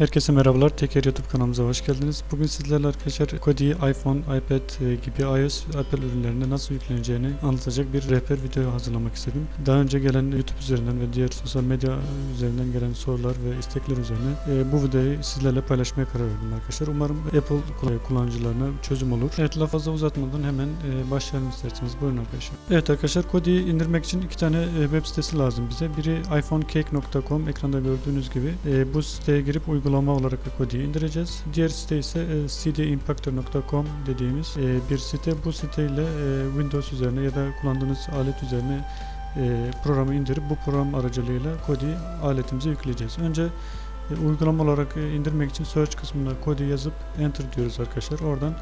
Herkese merhabalar. Teker YouTube kanalımıza hoş geldiniz. Bugün sizlerle arkadaşlar Kodi, iPhone, iPad e, gibi iOS, Apple ürünlerinde nasıl yükleneceğini anlatacak bir rehber video hazırlamak istedim. Daha önce gelen YouTube üzerinden ve diğer sosyal medya üzerinden gelen sorular ve istekler üzerine e, bu videoyu sizlerle paylaşmaya karar verdim arkadaşlar. Umarım Apple kullan- kullanıcılarına çözüm olur. Evet laf fazla uzatmadan hemen e, başlayalım isterseniz. Buyurun arkadaşlar. Evet arkadaşlar Kodi'yi indirmek için iki tane web sitesi lazım bize. Biri iPhoneCake.com ekranda gördüğünüz gibi. Bu siteye girip uygulama olarak Kodi'yi indireceğiz. Diğer site ise e, cdimpactor.com dediğimiz e, bir site. Bu siteyle e, Windows üzerine ya da kullandığınız alet üzerine e, programı indirip bu program aracılığıyla Kodi aletimize yükleyeceğiz. Önce e, uygulama olarak e, indirmek için search kısmına Kodi yazıp enter diyoruz arkadaşlar. Oradan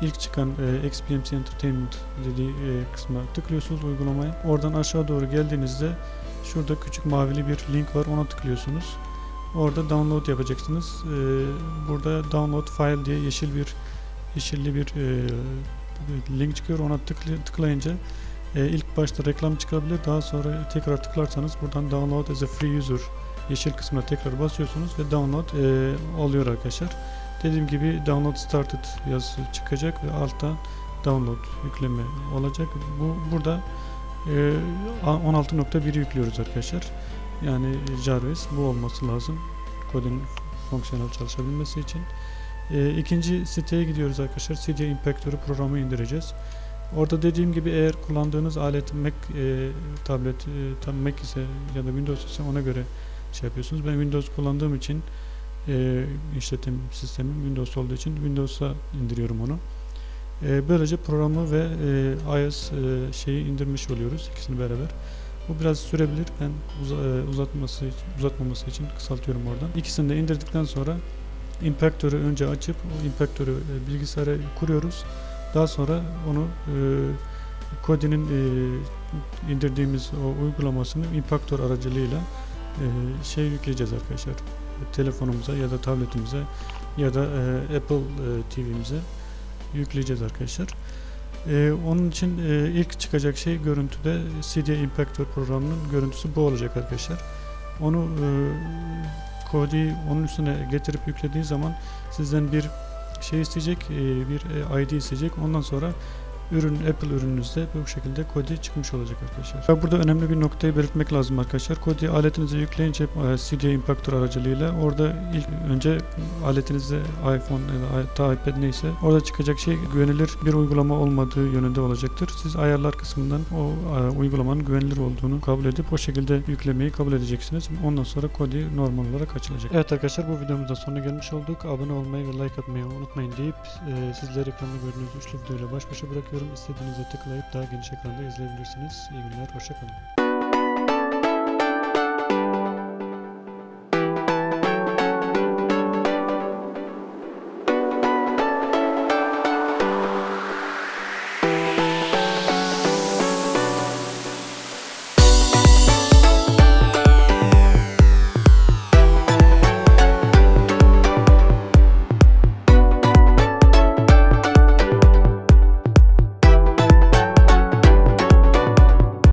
ilk çıkan e, XBMC Entertainment dediği e, kısma tıklıyorsunuz uygulamaya. Oradan aşağı doğru geldiğinizde şurada küçük mavili bir link var ona tıklıyorsunuz. Orada download yapacaksınız. E, burada download file diye yeşil bir yeşilli bir e, link çıkıyor. Ona tıklayınca e, ilk başta reklam çıkabilir. Daha sonra tekrar tıklarsanız buradan download as a free user yeşil kısmına tekrar basıyorsunuz ve download e, oluyor arkadaşlar. Dediğim gibi download started yazısı çıkacak ve altta download yükleme olacak. Bu burada e, 16.1'i yüklüyoruz arkadaşlar. Yani Jarvis bu olması lazım. Kodin fonksiyonel çalışabilmesi için. E, ikinci siteye gidiyoruz arkadaşlar. CD Impactor'ı programı indireceğiz. Orada dediğim gibi eğer kullandığınız alet Mac e, tablet e, Mac ise ya da Windows ise ona göre şey yapıyorsunuz. Ben Windows kullandığım için e, işletim sistemim Windows olduğu için Windows'a indiriyorum onu. E, böylece programı ve e, iOS e, şeyi indirmiş oluyoruz ikisini beraber. Bu biraz sürebilir. Ben e, uzatması uzatmaması için kısaltıyorum oradan. İkisini de indirdikten sonra Impactor'ı önce açıp o Impactor'ı e, bilgisayara kuruyoruz. Daha sonra onu e, Kodi'nin indirdiğimiz o uygulamasını Impactor aracılığıyla şey yükleyeceğiz arkadaşlar. Telefonumuza ya da tabletimize ya da Apple TV'mize yükleyeceğiz arkadaşlar. E, onun için e, ilk çıkacak şey görüntüde CD Impactor programının görüntüsü bu olacak arkadaşlar. Onu e, Kodi onun üstüne getirip yüklediği zaman sizden bir şey isteyecek, e, bir e, ID isteyecek. Ondan sonra ürün Apple ürününüzde bu şekilde Kodi çıkmış olacak arkadaşlar. Ve Burada önemli bir noktayı belirtmek lazım arkadaşlar. Kodi aletinize yükleyince e, CD Impactor aracılığıyla orada ilk önce aletinizde iPhone ya da iPad neyse orada çıkacak şey güvenilir bir uygulama olmadığı yönünde olacaktır. Siz ayarlar kısmından o e, uygulamanın güvenilir olduğunu kabul edip o şekilde yüklemeyi kabul edeceksiniz. Ondan sonra Kodi normal olarak açılacak. Evet arkadaşlar bu videomuzda sonuna gelmiş olduk. Abone olmayı ve like atmayı unutmayın deyip e, sizleri ekranda gördüğünüz üçlü videoyla baş başa bırakıyorum. İstediğinizde tıklayıp daha geniş ekranda izleyebilirsiniz. İyi günler, hoşçakalın.